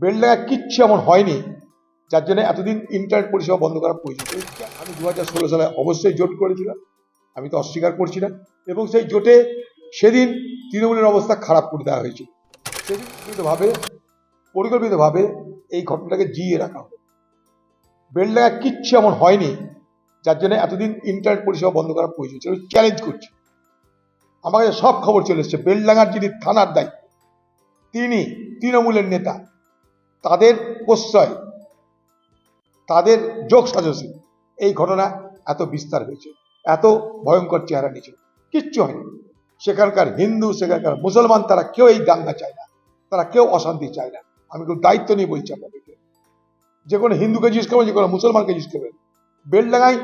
বেলডাঙ্গা কিচ্ছু এমন হয়নি, যার জন্য এতদিন ইন্টারনেট পরিষেবা বন্ধ করার প্রয়োজন আমি দু হাজার ষোলো সালে অবশ্যই জোট করেছিলাম, আমি তো অস্বীকার করছি না। এবং সেই জোটে সেদিন তৃণমূলের অবস্থা খারাপ করে দেওয়া হয়েছিল। সেদিন পরিকল্পিতভাবে এই ঘটনাটাকে জিয়ে রাখা হয় বেলডাঙ্গা কিচ্ছু এমন হয়নি, যার জন্য এতদিন ইন্টারনেট পরিষেবা বন্ধ করার প্রয়োজন ছিল। চ্যালেঞ্জ করছি। আমার কাছে সব খবর চলে এসছে। বেলডাঙ্গার যিনি থানার দায়িত্ব, তিনি তৃণমূলের নেতা তাদের প্রশ্রয়, তাদের যোগ সাজসে এই ঘটনা এত বিস্তার হয়েছে, এত ভয়ঙ্কর চেহারা নিয়েছে। কিচ্ছু হয়নি। সেখানকার হিন্দু, সেখানকার মুসলমান, তারা কেউ এই দাঙ্গা চায় না। তারা কেউ অশান্তি চায় না। আমি কেউ দায়িত্ব নিয়ে বলছি আপনাদেরকে। যে কোনো হিন্দুকে জিজ্ঞেস করবেন, যে কোনো মুসলমানকে জিজ্ঞেস করবেন। বেলডাঙ্গায়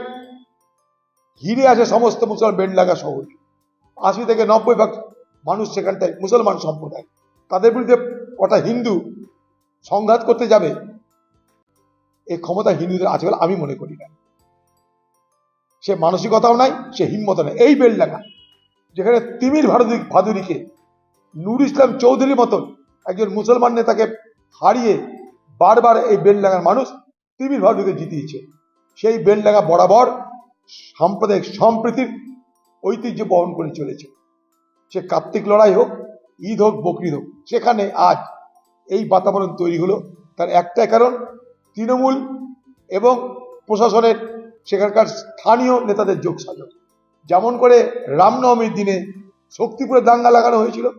ঘিরে আছে সমস্ত মুসলমান বেলডাঙ্গা শহর। আশি থেকে নব্বই ভাগ মানুষ সেখানটায় মুসলমান সম্প্রদায়। তাদের বিরুদ্ধে কটা হিন্দু সংঘাত করতে যাবে এই ক্ষমতা হিন্দুদের আছে বলে আমি মনে করি না। সে মানসিকতাও নাই, সে হিম্মত নাই। এই বেলডাঙ্গা, যেখানে তিমির ভারতী ভাদুরীকে নুর ইসলাম চৌধুরীর মতন একজন মুসলমান নেতাকে হারিয়ে বারবার এই বেলডাঙ্গার মানুষ তিমির ভাদুরীকে জিতিয়েছে। সেই বেলডাঙ্গা বরাবর সাম্প্রদায়িক সম্প্রীতির ঐতিহ্য বহন করে চলেছে। সে কার্তিক লড়াই হোক, ঈদ হোক, বকরিদ হোক, সেখানে আজ এই বাতাবরণ তৈরি হলো। তার একটা কারণ, তৃণমূল এবং প্রশাসনের সেখানকার স্থানীয় নেতাদের যোগ সাজক যেমন করে রামনবমীর দিনে শক্তিপুরে দাঙ্গা লাগানো হয়েছিল,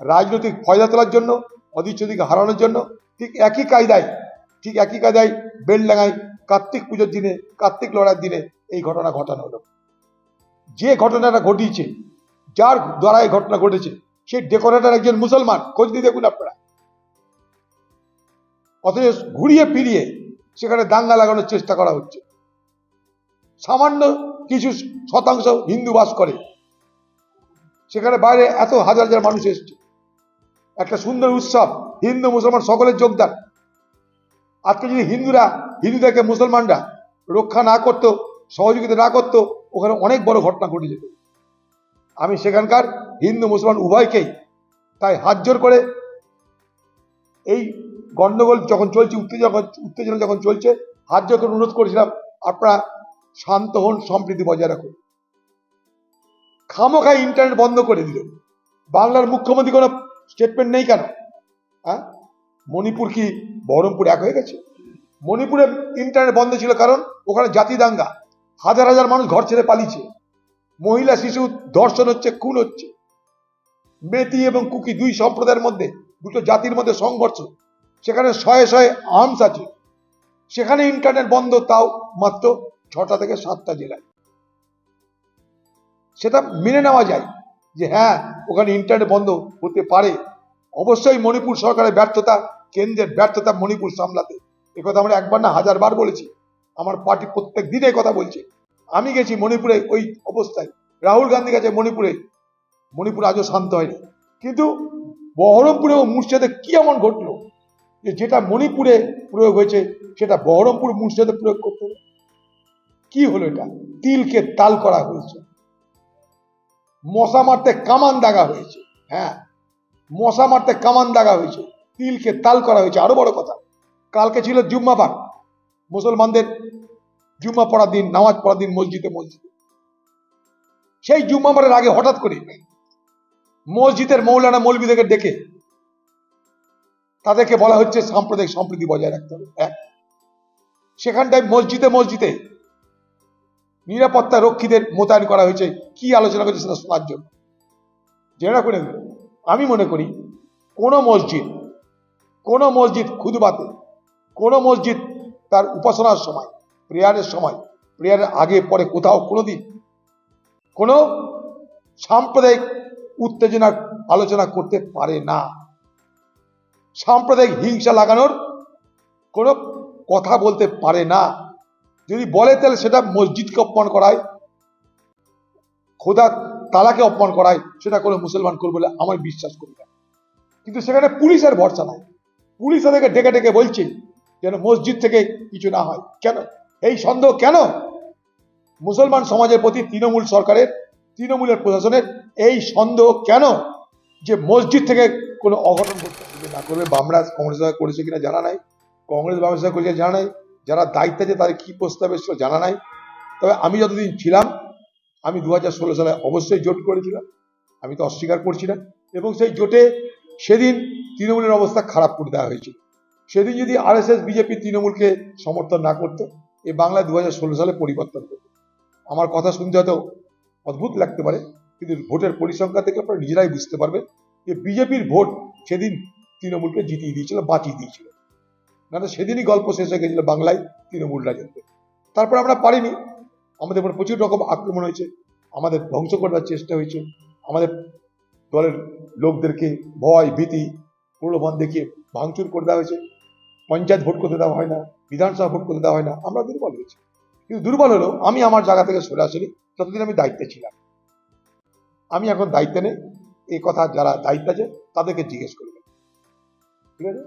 রাজনৈতিক ফয়দা তোলার জন্য অধিচ্ছদিকে হারানোর জন্য। ঠিক একই কায়দায়, ঠিক একই কায়দায় বেলডাঙ্গায় কার্তিক পুজোর দিনে, কার্তিক লড়ার দিনে এই ঘটনা ঘটানো হলো। যে ঘটনাটা ঘটিয়েছে, যার দ্বারা এই ঘটনা ঘটেছে, সেই ডেকোরেটর একজন মুসলমান। খোঁজ নিয়ে দেখুন আপনারা। অথচ ঘুরিয়ে ফিরিয়ে সেখানে দাঙ্গা লাগানোর চেষ্টা করা হচ্ছে। সামান্য কিছু শতাংশ হিন্দু বাস করে। সেখানে বাইরে এত হাজার হাজার মানুষ এসছে। একটা সুন্দর উৎসব, হিন্দু, মুসলমান সকলের যোগদান। আজকে যদি হিন্দুরা, হিন্দুদেরকে মুসলমানরা রক্ষা না করতো, সহযোগিতা না করতো, ওখানে অনেক বড় ঘটনা ঘটে যেত। আমি সেখানকার হিন্দু, মুসলমান উভয়কেই তাই হাত জোর করে এই গন্ডগোল যখন চলছে, উত্তেজনা উত্তেজনা যখন চলছে হাত যখন অনুরোধ করেছিলাম, আপনারা শান্ত হন, সম্প্রীতি বজায় রাখুন। খামোখাই ইন্টারনেট বন্ধ করে দিল। বাংলার মুখ্যমন্ত্রী কোনো স্টেটমেন্ট নেই কেন? হ্যাঁ? মণিপুর কি বহরমপুর এক হয়ে গেছে? মণিপুরে ইন্টারনেট বন্ধ ছিল কারণ ওখানে জাতি দাঙ্গা। হাজার হাজার মানুষ ঘর ছেড়ে পালিয়েছে। মহিলা, শিশু, ধর্ষণ হচ্ছে, খুন হচ্ছে। মেতি এবং কুকি দুই সম্প্রদায়ের মধ্যে, দুটো জাতির মধ্যে সংঘর্ষ। সেখানে শয়ে শয়ে আর্মস আছে। সেখানে ইন্টারনেট বন্ধ তাও মাত্র ছটা থেকে সাতটা জেলায়। সেটা মেনে নেওয়া যায় যে হ্যাঁ ওখানে ইন্টারনেট বন্ধ হতে পারে। অবশ্যই মণিপুর সরকারের ব্যর্থতা, কেন্দ্রের ব্যর্থতা মণিপুর সামলাতে। একথা আমরা একবার না হাজার বার বলেছি। আমার পার্টি প্রত্যেক দিনে কথা বলছে। আমি গেছি মণিপুরে ওই অবস্থায়। রাহুল গান্ধী গেছে মণিপুরে। মণিপুর আজও শান্ত হয়নি। কিন্তু বহরমপুরে ও মুর্শিদাবাদে কি এমন ঘটলো? যে যেটা মণিপুরে প্রয়োগ হয়েছে, সেটা বহরমপুর মুর্শিদাবাদে প্রয়োগ করতে হবে। কি হলো এটা? তিলকে তাল করা হয়েছে। মশা মারতে কামান দাগা হয়েছে। হ্যাঁ মশা মারতে কামান দাগা হয়েছে। তিলকে তাল করা হয়েছে। আরও বড় কথা, কালকে ছিল জুম্মাবার মুসলমানদের জুম্মা পড়ার দিন, নামাজ পড়ার দিন মসজিদে মসজিদে। সেই জুম্মাবারের আগে হঠাৎ করে মসজিদের মৌলানা মৌলবীদেরকে ডেকে তাদেরকে বলা হচ্ছে সাম্প্রদায়িক সম্প্রীতি বজায় রাখতে হবে। এক, সেখানটায় মসজিদে মসজিদে নিরাপত্তা রক্ষীদের মোতায়েন করা হয়েছে। কি আলোচনা করছে সেটা শোনার জন্য। জেনে রাখুন এগুলো। আমি মনে করি, কোন মসজিদ কোন মসজিদ খুদবাতে, কোন মসজিদ তার উপাসনার সময়, প্রেয়ারের সময়, প্রেয়ারের আগে, পরে, কোথাও, কোনোদিন কোনো সাম্প্রদায়িক উত্তেজনার আলোচনা করতে পারে না। সাম্প্রদায়িক হিংসা লাগানোর কোনো কথা বলতে পারে না। যদি বলে, তাহলে সেটা মসজিদকে অপমান করায়, খোদা তালাকে অপমান করায়, সেটা কোনো মুসলমান করবে বলে আমার বিশ্বাস করি না। কিন্তু সেখানে পুলিশের ভরসা নাই। পুলিশ তাদেরকে ডেকে ডেকে বলছে যেন মসজিদ থেকে কিছু না হয়। কেন? এই সন্দেহ কেন? মুসলমান সমাজের প্রতি তৃণমূল সরকারের, তৃণমূলের প্রশাসনের এই সন্দেহ কেন? যে মসজিদ থেকে কোনো অঘটন করতে না করবে বামরা কংগ্রেস করেছে কিনা জানা নাই। কংগ্রেস বামের করেছে জানা নাই। যারা দায়িত্ব আছে তাদের কী প্রস্তাব এসেছিল জানা নাই। তবে আমি যতদিন ছিলাম, আমি দু হাজার ষোলো সালে অবশ্যই জোট করেছিলাম। আমি তো অস্বীকার করছি না। এবং সেই জোটে সেদিন তৃণমূলের অবস্থা খারাপ করে দেওয়া হয়েছিল। সেদিন যদি আরএসএস, বিজেপি তৃণমূলকে সমর্থন না করতো এই বাংলায় দু হাজার ষোলো সালে পরিবর্তন করতো আমার কথা শুনতে হয়তো অদ্ভুত লাগতে পারে, কিন্তু ভোটের পরিসংখ্যা থেকে আপনারা নিজেরাই বুঝতে পারবেন। যে বিজেপির ভোট সেদিন তৃণমূলকে জিতিয়ে দিয়েছিল, বাঁচিয়ে দিয়েছিল। না সেদিনই গল্প শেষ হয়ে গেছিল বাংলায় তৃণমূল রাজত্বে। তারপর আমরা পারিনি। আমাদের উপর প্রচুর রকম আক্রমণ হয়েছে। আমাদের ধ্বংস করার চেষ্টা হয়েছে। আমাদের দলের লোকদেরকে ভয়, ভীতি, প্রলোভন দেখিয়ে ভাঙচুর করে দেওয়া হয়েছে। পঞ্চায়েত ভোট করতে দেওয়া হয় না, বিধানসভা ভোট করতে দেওয়া হয় না, আমরা দুর্বল হয়েছি। কিন্তু দুর্বল হলেও আমি আমার জায়গা থেকে সরে আসিনি। ততদিন আমি দায়িত্বে ছিলাম। আমি এখন দায়িত্বে নেই। এই কথা যারা দায়িত্ব আছে তাদেরকে জিজ্ঞেস করবেন ঠিক আছে?